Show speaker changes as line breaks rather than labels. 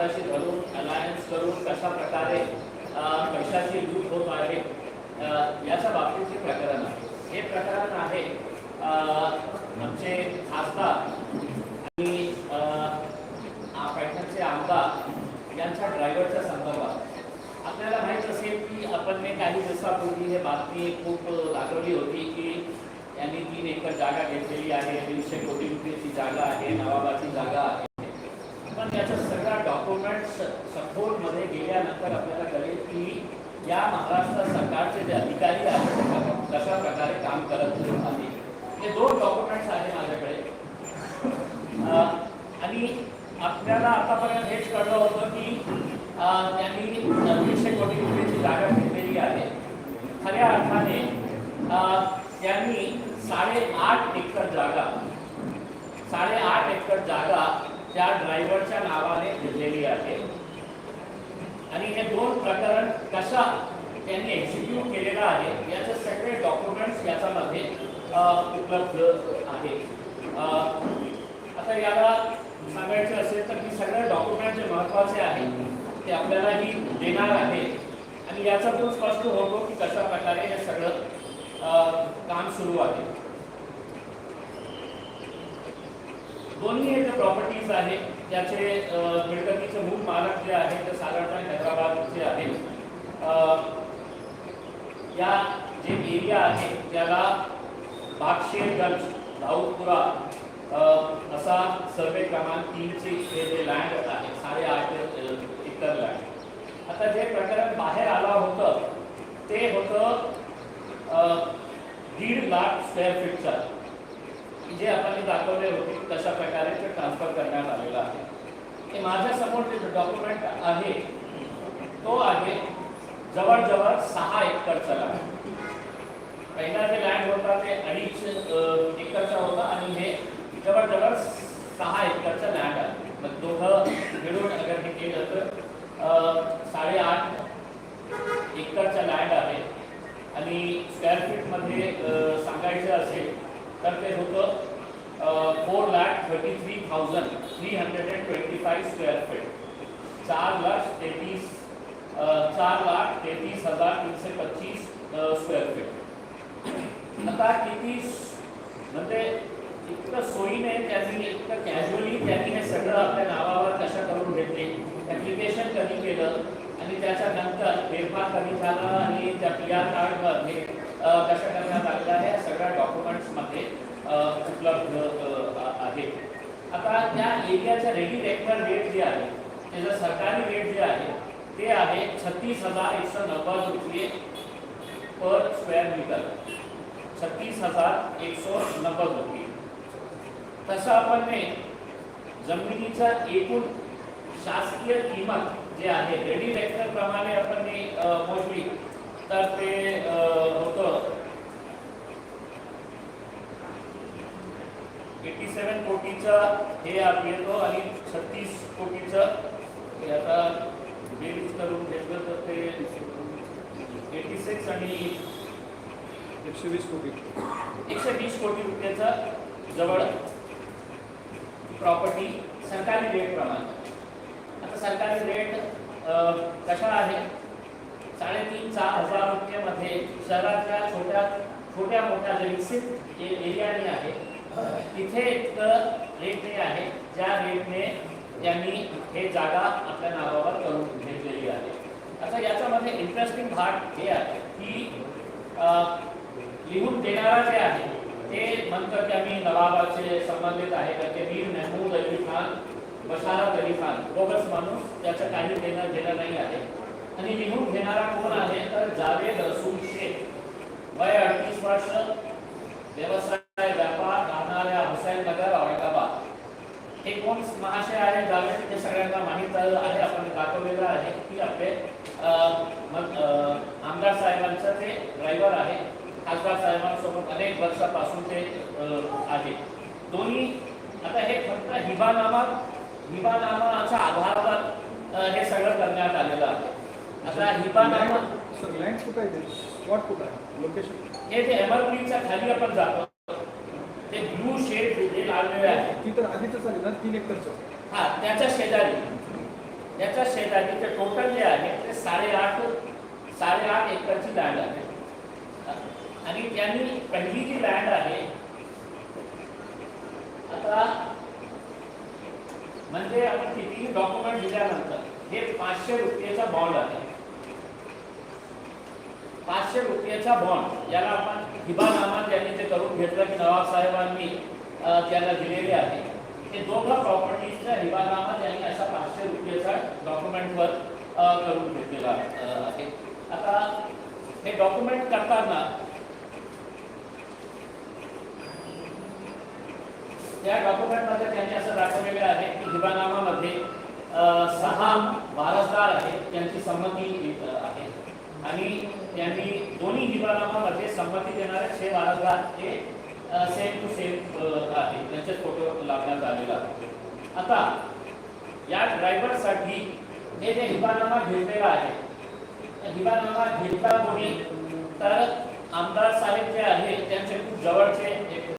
हाताशी धरून अलायन्स करून कशा प्रकारे पैशाची लूट होत आहे याच्या बाबतीत हे प्रकरण आहे. हे प्रकरण आहे आमचे खासदार आणि पैठणचे आमदार यांच्या ड्रायव्हरच्या संदर्भात. आपल्याला माहीत असेल की आपण ने काही दिवसापूर्वी हे बातमी खूप दाखवली होती की यांनी तीन एकर जागा घेतलेली आहे दीडशे कोटी रुपयाची जागा आहे नवाबाची जागा आहे. सगळा डॉक्युमेंट्स सपोर्टमध्ये गेल्यानंतर आपल्याला कळेल की या महाराष्ट्र सरकारचे जे अधिकारी आहेत कशा प्रकारे काम करत आहेत. हे दोन डॉक्युमेंट्स आहेत माझ्याकडे. आणि आपल्याला आतापर्यंत हेच कळलं होतं की त्यांनी दीडशे कोटी रुपयाची जागा घेतलेली आहे. खऱ्या अर्थाने त्यांनी साडेआठ एकर जागा साडेआठ एकर जागा त्या ड्रायव्हरच्या नावाने घेतलेली आहे. आणि हे दोन प्रकरण कशा त्यांनी एक्झिक्यूट केलेलं आहे याचे सगळे डॉक्युमेंट्स याच्यामध्ये उपलब्ध आहे. आता याला सांगायचं असेल तर की सगळे डॉक्युमेंट जे महत्त्वाचे आहे ते आपल्याला ही देणार आहे. आणि याचा तो स्पष्ट होतो की कशा प्रकारे हे सगळं काम सुरू आहे दोन्ही हे जे प्रॉपर्टीज आहे त्याचे मिळकतीचे मूळ मालक जे आहे ते साधारणतः हैदराबादचे आहे. या जे एरिया आहे त्याला बागशेरगंज दाऊदपुरा असा सर्वे क्रमांक तीनचे हे जे लँड आहे साडेआठ अ, एकर लँड आता जे प्रकरण बाहेर आला होतं ते होतं दीड लाख स्क्वेअर फीटचं जे आपण दाखवले होते तशा कशा प्रकारे ते ट्रान्सफर करण्यात आलेलं आहे हे माझ्या जे डॉक्युमेंट आहे तो आहे जवळजवळ सहा एकरचा लँड पहिला जे लँड होता ते अडीच एकरचा होता आणि हे जवळजवळ सहा एकरचा लँड आहे. मग दोघं मिळून अगर हे केलं तर साडेआठ एकरचा लँड आहे. आणि स्क्वेअर फीटमध्ये सांगायचं असेल तर ते होतं four lakh thirty three thousand three hundred and twenty five square feet. चार लाख तेहतीस चार लाख तेहतीस हजार तीनशे पच्चीस स्क्वेअर फीट. आता किती म्हणजे इतकं सोयीने त्यांनी इतकं कॅज्युअली त्यांनी हे सगळं आपल्या नावावर कशा करून घेतले ॲप्लिकेशन कधी केलं आणि त्याच्यानंतर फेरफार कधी झाला आणि त्या पी आर कार्डमध्ये कशा करण्यात आलेलं आहे सगळ्या डॉक्युमेंट्समध्ये उपलब्ध आहे. आता त्या एरियाच्या रेडी रेक्टर रेट जे आहे त्याचं सरकारी रेट जे आहे ते आहे छत्तीस हजार एकशे नव्वद रुपये पर स्क्वेअर मीटर. छत्तीस हजार एकशे नव्वद रुपये. तसं आपण ने जमिनीचा एकूण शासकीय किंमत जे आहे रेडी रेक्टर प्रमाणे आपण मोजली तर ते होतं एटी सेवन कोटीचं हे येतो आणि छत्तीस कोटीचं हे आता बेरीज करून घेतलं तर ते एटी सिक्स आणि
एकशे वीस कोटी.
एकशे वीस कोटी रुपयाचं जवळ प्रॉपर्टी सरकारी रेट प्रमाणे. आता सरकारी रेट कशा आहे? साडेतीन चार हजार रुपयामध्ये शहरातल्या छोट्या छोट्या मोठ्या जे विकसित एरियाने आहे तिथे एक रेट नाही आहे ज्या रेटने त्यांनी हे जागा आपल्या नावावर करून घेतलेली आहे. आता याच्यामध्ये इंटरेस्टिंग भाग हे आहे की लिहून देणारा जे आहे ते म्हणतात की आम्ही नवाबाचे संबंधित आहे तर ते मीर महमूद अली खान बशारत अली खान बोगस माणूस त्याचं काही देणं देणं नाही आहे. आणि लिहून घेणारा कोण आहे तर जावेद रसूल शेख. वय अडतीस वर्ष व्यवसाय राहणाऱ्या हुसैननगर औरंगाबाद. हे कोण महाशय आहे जावेद ते सगळ्यांना माहीत आहे. आपण दाखवलेलं आहे की आपले आमदार साहेबांचं ते ड्रायव्हर आहे. खासदार साहेबांसोबत अनेक वर्षापासून ते आहे. दोन्ही आता हे फक्त हिबानामा हिबानामाच्या आधारावर हे सगळं करण्यात आलेलं आहे. आता हिबानामा
लँड कुठं आहे कुठं आहे? लोकेशन
हे जे एमआरपीच्या खाली आपण जातो ते ब्लू शेड जे लावलेले आहे.
ती तर आधीच आहे ना तीन एकरचं.
हा त्याच्या शेजारी. याच्या शेजारी ते टोटल जे आहे ते साडेआठ साडेआठ एकरची लँड आहे. आणि त्यांनी पहिली जी लँड आहे आता म्हणजे आपण कितीही डॉक्युमेंट दिल्यानंतर हे पाचशे रुपयाचा बॉन्ड आहे. पाचशे रुपयाचा बॉन्ड याला आपण हिबानामा त्यांनी ते करून घेतलं नवाब साहेबांनी त्याला दिलेले आहे. हे दोघं प्रॉपर्टीजचा हिवानामा त्यांनी असा पाचशे रुपयाचा डॉक्युमेंटवर करून घेतलेला आहे. आता हे डॉक्युमेंट करताना त्या डॉक्युमेंटमध्ये त्यांनी असं दाखवलेलं आहे की हिवानामामध्ये सहा वारसदार आहेत त्यांची संमती आहे. आणि त्यांनी दोन्ही हिवानामामध्ये संमती देणारे छे वारसदार हे सेम टू सेम आहे. त्यांचे फोटो लावण्यात आलेला आहे. आता या ड्रायव्हरसाठी हे जे हिबानामा घेतलेला आहे हिबानामा घेतला कोणी तर आमदार साहेब जे आहे त्यांचे खूप जवळचे